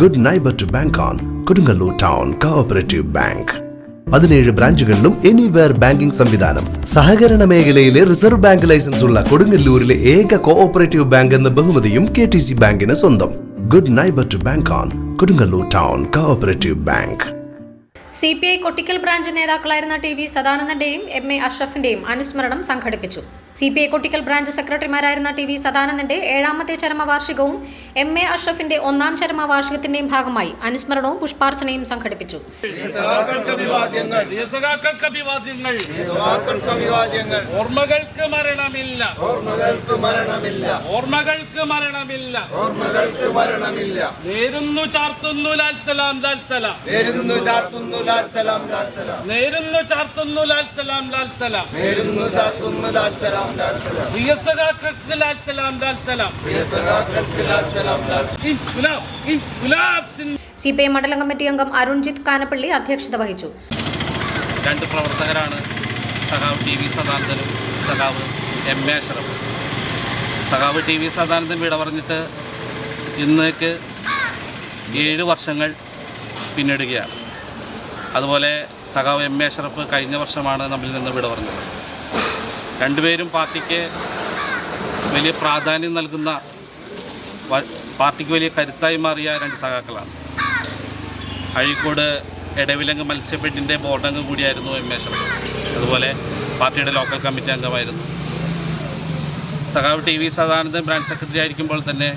Good neighbour to bank on Kodungallur town cooperative bank പതിനേഴ് ബ്രാഞ്ചുകളിലും anywhere banking സംവിധാനം. സഹകരണ മേഖലയിലെ റിസർവ് ബാങ്ക് ലൈസൻസ് ഉള്ള കൊടുങ്ങല്ലൂരിലെ ഏക കോഓപ്പറേറ്റീവ് ബാങ്ക് എന്ന ബഹുമതിയും കെ ടി സി ബാങ്കിന് സ്വന്തം. Good neighbour to bank on Kodungallur town cooperative bank C P I Kottikkal branch നേതാക്കളായിരുന്ന T V സദാനന്ദന്റെയും എം എ അഷ്റഫിന്റെയും അനുസ്മരണം സംഘടിപ്പിച്ചു. C P I Kottikkal branch സെക്രട്ടറിമാരായിരുന്ന T V സദാനന്ദന്റെ ഏഴാമത്തെ ചരമവാർഷികവും എം എ അഷ്റഫിന്റെ ഒന്നാം ചരമവാർഷികത്തിന്റെയും ഭാഗമായി അനുസ്മരണവും പുഷ്പാർച്ചനയും സംഘടിപ്പിച്ചു. ഓർമ്മകൾക്ക് മരണമില്ല. ഓർമ്മകൾക്ക് മരണമില്ല. ഓർമ്മകൾക്ക് മരണമില്ല. ഓർമ്മകൾക്ക് മരണമില്ല. നേരുന്നു ചാർത്തുന്നു ലാൽ സലാം ലാൽ സലാം. നേരുന്നു ചാർത്തുന്നു ലാൽ സലാം ലാൽ സലാം. നേരുന്നു ചാർത്തുന്നു ലാൽ സലാം ലാൽ സലാം. നേരുന്നു ചാർത്തുന്നു ലാൽ സി പി ഐ മണ്ഡലം കമ്മിറ്റി അംഗം അരുൺജിത്ത് കാനപ്പള്ളി അധ്യക്ഷത വഹിച്ചു. രണ്ട് പ്രവർത്തകരാണ്. സഖാവ് ടി വി സദാനന്ദനും സഖാവ് എം എ അഷറഫ്. സഖാവ് ടി വി സദാനന്ദൻ വിട പറഞ്ഞിട്ട് ഇന്നേക്ക് ഏഴ് വർഷങ്ങൾ പിന്നിടുകയാണ്. അതുപോലെ സഖാവ് എം എ അഷറഫ് കഴിഞ്ഞ വർഷമാണ് നമ്മിൽ നിന്ന് വിട പറഞ്ഞത്. രണ്ടുപേരും പാർട്ടിക്ക് വലിയ പ്രാധാന്യം നൽകുന്ന പാർട്ടിക്ക് വലിയ കരുത്തായി മാറിയ രണ്ട് സഖാക്കളാണ്. അഴീക്കോട് എടവിലങ്ക് മത്സ്യഫെഡിന്റെ ബോർഡ് അംഗം കൂടിയായിരുന്നു എം എ ശർമ്മ അതുപോലെ പാർട്ടിയുടെ ലോക്കൽ കമ്മിറ്റി അംഗമായിരുന്നു. സഖാവ് T V Sadanandan branch secretary ആയിരിക്കുമ്പോൾ തന്നെ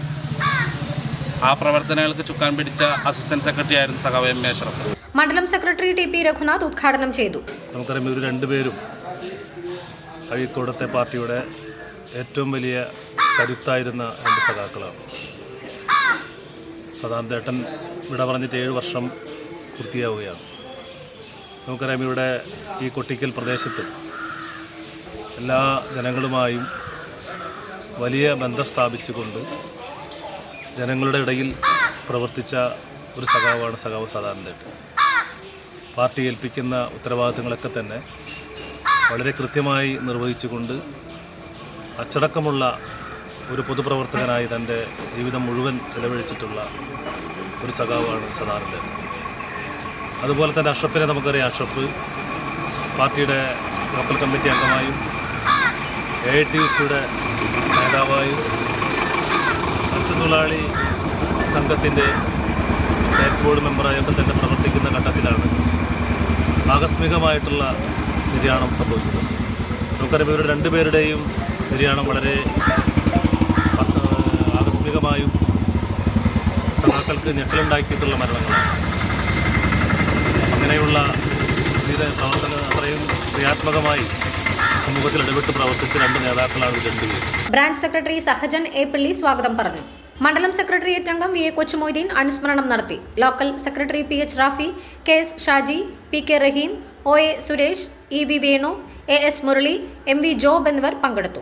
ആ പ്രവർത്തനങ്ങൾക്ക് ചുക്കാൻ പിടിച്ച അസിസ്റ്റന്റ് സെക്രട്ടറി ആയിരുന്നു സഖാവ് എം എ ശർമ്മ മണ്ഡലം സെക്രട്ടറി ടി പി രഘുനാഥ് ഉദ്ഘാടനം ചെയ്തു. നമുക്കറിയാം ഇവർ രണ്ടുപേരും അഴീക്കോടത്തെ പാർട്ടിയുടെ ഏറ്റവും വലിയ കരുത്തായിരുന്ന രണ്ട് സഖാക്കളാണ്. സദാന്തേട്ടൻ വിട പറഞ്ഞിട്ട് ഏഴ് വർഷം പൂർത്തിയാവുകയാണ്. നമുക്കറിയാം ഇവിടെ ഈ കൊട്ടിക്കൽ പ്രദേശത്ത് എല്ലാ ജനങ്ങളുമായും വലിയ ബന്ധം സ്ഥാപിച്ചുകൊണ്ട് ജനങ്ങളുടെ ഇടയിൽ പ്രവർത്തിച്ച ഒരു സഖാവാണ് സഖാവ് സദാനന്ദേട്ടൻ. പാർട്ടി ഏൽപ്പിക്കുന്ന ഉത്തരവാദിത്തങ്ങളൊക്കെ തന്നെ വളരെ കൃത്യമായി നിർവഹിച്ചുകൊണ്ട് അച്ചടക്കമുള്ള ഒരു പൊതുപ്രവർത്തകനായി തന്റെ ജീവിതം മുഴുവൻ ചെലവഴിച്ചിട്ടുള്ള ഒരു സഖാവാണ് സദാറിന്റെ അതുപോലെ തന്നെ അഷ്റഫിനെ നമുക്കറിയാം. അഷ്റഫ് പാർട്ടിയുടെ ലോക്കൽ കമ്മിറ്റി അംഗമായും എ ഐ ടി സിയുടെ നേതാവായും മത്സ്യത്തൊഴിലാളി സംഘത്തിന്റെ സ്റ്റേറ്റ് ബോർഡ് മെമ്പറായൊക്കെ തന്നെ പ്രവർത്തിക്കുന്ന ഘട്ടത്തിലാണ് ആകസ്മികമായിട്ടുള്ള നിര്യാണം സംഭവിച്ചത്. നമുക്കറിയാം ഇവരുടെ രണ്ടുപേരുടെയും നിര്യാണം വളരെ ആകസ്മികമായും സഖാക്കൾക്ക് ഞെട്ടലുണ്ടാക്കിയിട്ടുള്ള മരണങ്ങളാണ്. അങ്ങനെയുള്ള വിവിധ പ്രവർത്തന അത്രയും ക്രിയാത്മകമായി സമൂഹത്തിൽ ഇടപെട്ട് പ്രവർത്തിച്ച രണ്ട് നേതാക്കളാണ് ബ്രാഞ്ച് സെക്രട്ടറി സഹജൻ എ പിള്ളി സ്വാഗതം പറഞ്ഞു. മണ്ഡലം സെക്രട്ടേറിയറ്റ് അംഗം വി എ കൊച്ചുമൊയ്തീൻ അനുസ്മരണം നടത്തി. Local secretary P H Rafi K S Shaji P K Raheem O A Suresh E V Venu A S Murali M V Job എന്നിവർ പങ്കെടുത്തു.